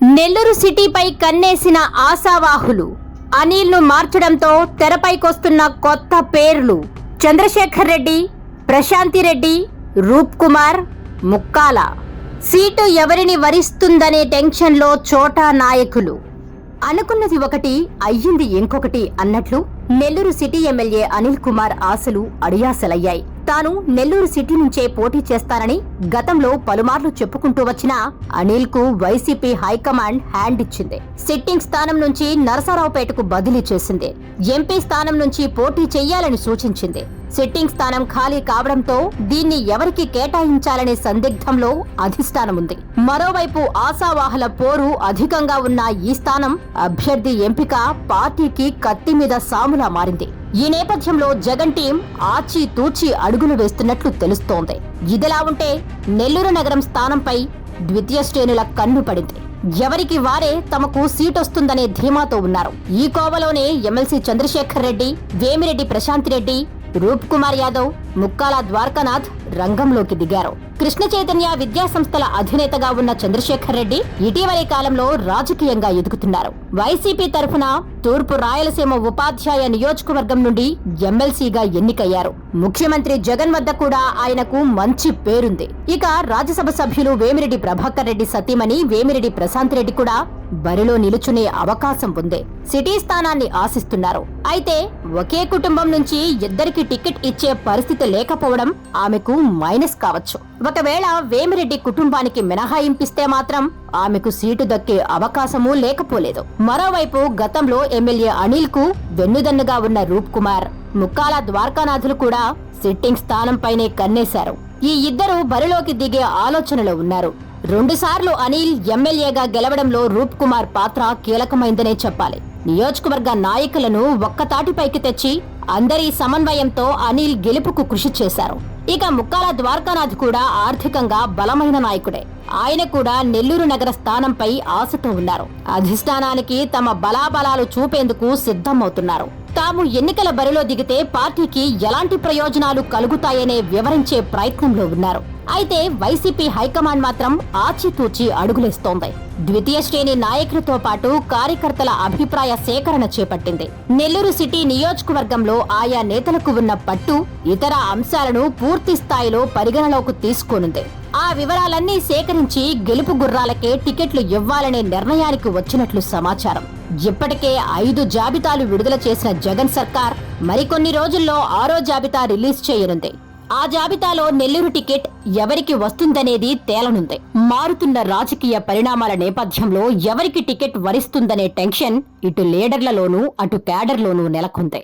నెల్లూరు సిటీపై కన్నేసిన ఆశావాహులు. అనిల్ను మార్చడంతో తెరపైకొస్తున్న కొత్త పేర్లు చంద్రశేఖర్ రెడ్డి ప్రశాంతి రెడ్డి రూప్ కుమార్ ముక్కాల. సీటు ఎవరిని వరిస్తుందనే టెన్షన్లో చోటా నాయకులు. అనుకున్నది ఒకటి అయ్యింది ఇంకొకటి అన్నట్లు నెల్లూరు సిటీ ఎమ్మెల్యే అనిల్ కుమార్ ఆశలు అడియాసలయ్యాయి. తాను నెల్లూరు సిటీ నుంచే పోటీ చేస్తానని గతంలో పలుమార్లు చెప్పుకుంటూ వచ్చిన అనిల్కు వైసీపీ హైకమాండ్ హ్యాండ్ ఇచ్చింది. సిట్టింగ్ స్థానం నుంచి నరసరావుపేటకు బదిలీ చేసింది. ఎంపీ స్థానం నుంచి పోటీ చెయ్యాలని సూచించింది. సిట్టింగ్ స్థానం ఖాళీ కావడంతో దీన్ని ఎవరికి కేటాయించాలనే సందిగ్ధంలో అధిష్టానం ఉంది మరోవైపు ఆశావాహల పోరు అధికంగా ఉన్న ఈ స్థానం అభ్యర్థి ఎంపిక పార్టీకి కత్తి మీద సాములా మారింది. ఈ నేపథ్యంలో జగన్ టీం ఆచి తూచి అడుగులు వేస్తున్నట్లు తెలుస్తోంది. ఇదిలా ఉంటే నెల్లూరు నగరం స్థానంపై ద్వితీయ శ్రేణుల కన్ను పడింది. ఎవరికి వారే తమకు సీటొస్తుందనే ధీమాతో ఉన్నారు. ఈ కోవలోనే ఎమ్మెల్సీ చంద్రశేఖర్ రెడ్డి వేమిరెడ్డి ప్రశాంత్ రెడ్డి రూప్ కుమార్ యాదవ్ ముక్కాల ద్వారకానాథ్ రంగంలోకి దిగారు. కృష్ణ చైతన్య విద్యా సంస్థల అధినేతగా ఉన్న చంద్రశేఖర్ రెడ్డి ఇటీవలి కాలంలో రాజకీయంగా ఎదుగుతున్నారు. వైసీపీ తరఫున తూర్పు రాయలసీమ ఉపాధ్యాయ నియోజకవర్గం నుండి ఎమ్మెల్సీగా ఎన్నికయ్యారు. ముఖ్యమంత్రి జగన్ వద్ద కూడా ఆయనకు మంచి పేరుంది. ఇక రాజ్యసభ సభ్యులు వేమిరెడ్డి ప్రభాకర్ రెడ్డి సతీమణి వేమిరెడ్డి ప్రశాంత్ రెడ్డి కూడా బరిలో నిలుచునే అవకాశం ఉంది. సిటీ స్థానాన్ని ఆశిస్తున్నారు. అయితే ఒకే కుటుంబం నుంచి ఇద్దరికి టికెట్ ఇచ్చే పరిస్థితి లేకపోవడం ఆమెకు మైనస్ కావచ్చు. ఒకవేళ వేమిరెడ్డి కుటుంబానికి మినహాయింపిస్తే మాత్రం ఆమెకు సీటు దక్కే అవకాశమూ లేకపోలేదు. మరోవైపు గతంలో ఎమ్మెల్యే అనిల్కు వెన్నుదన్నుగా ఉన్న రూప్ కుమార్ ముక్కాల ద్వారకానాథులు కూడా సిట్టింగ్ స్థానంపైనే కన్నేశారు. ఈ ఇద్దరు బరిలోకి దిగే ఆలోచనలో ఉన్నారు. రెండుసార్లు అనిల్ ఎమ్మెల్యేగా గెలవడంలో రూప్ కుమార్ పాత్ర కీలకమైందనే చెప్పాలి. నియోజకవర్గ నాయకులను ఒక్కతాటిపైకి తెచ్చి అందరి సమన్వయంతో అనిల్ గెలుపుకు కృషి చేశారు. ఇక ముక్కాల ద్వారకానాథ్ కూడా ఆర్థికంగా బలమైన నాయకుడే. ఆయన కూడా నెల్లూరు నగర స్థానంపై ఆశతో ఉన్నారు. అధిష్టానానికి తమ బలాబలాలు చూపేందుకు సిద్ధమవుతున్నారు. తాము ఎన్నికల బరిలో దిగితే పార్టీకి ఎలాంటి ప్రయోజనాలు కలుగుతాయనే వివరించే ప్రయత్నంలో ఉన్నారు. అయితే వైసీపీ హైకమాండ్ మాత్రం ఆచితూచి అడుగులేస్తోంది. ద్వితీయ శ్రేణి నాయకులతో పాటు కార్యకర్తల అభిప్రాయ సేకరణ చేపట్టింది. నెల్లూరు సిటీ నియోజకవర్గంలో ఆయా నేతలకు ఉన్న పట్టు ఇతర అంశాలను పూర్తి స్థాయిలో పరిగణలోకి తీసుకోనుంది. ఆ వివరాలన్నీ సేకరించి గెలుపు గుర్రాలకే టికెట్లు ఇవ్వాలనే నిర్ణయానికి వచ్చినట్లు సమాచారం. ఇప్పటికే ఐదు జాబితాలు విడుదల చేసిన జగన్ సర్కార్ మరికొన్ని రోజుల్లో ఆరో జాబితా రిలీజ్ చేయనుంది. ఆ జాబితాలో నెల్లూరు టికెట్ ఎవరికి వస్తుందనేది తేలనుంది. మారుతున్న రాజకీయ పరిణామాల నేపథ్యంలో ఎవరికి టికెట్ వరిస్తుందనే టెన్షన్ ఇటు లీడర్లలోనూ అటు క్యాడర్లోనూ నెలకొంది.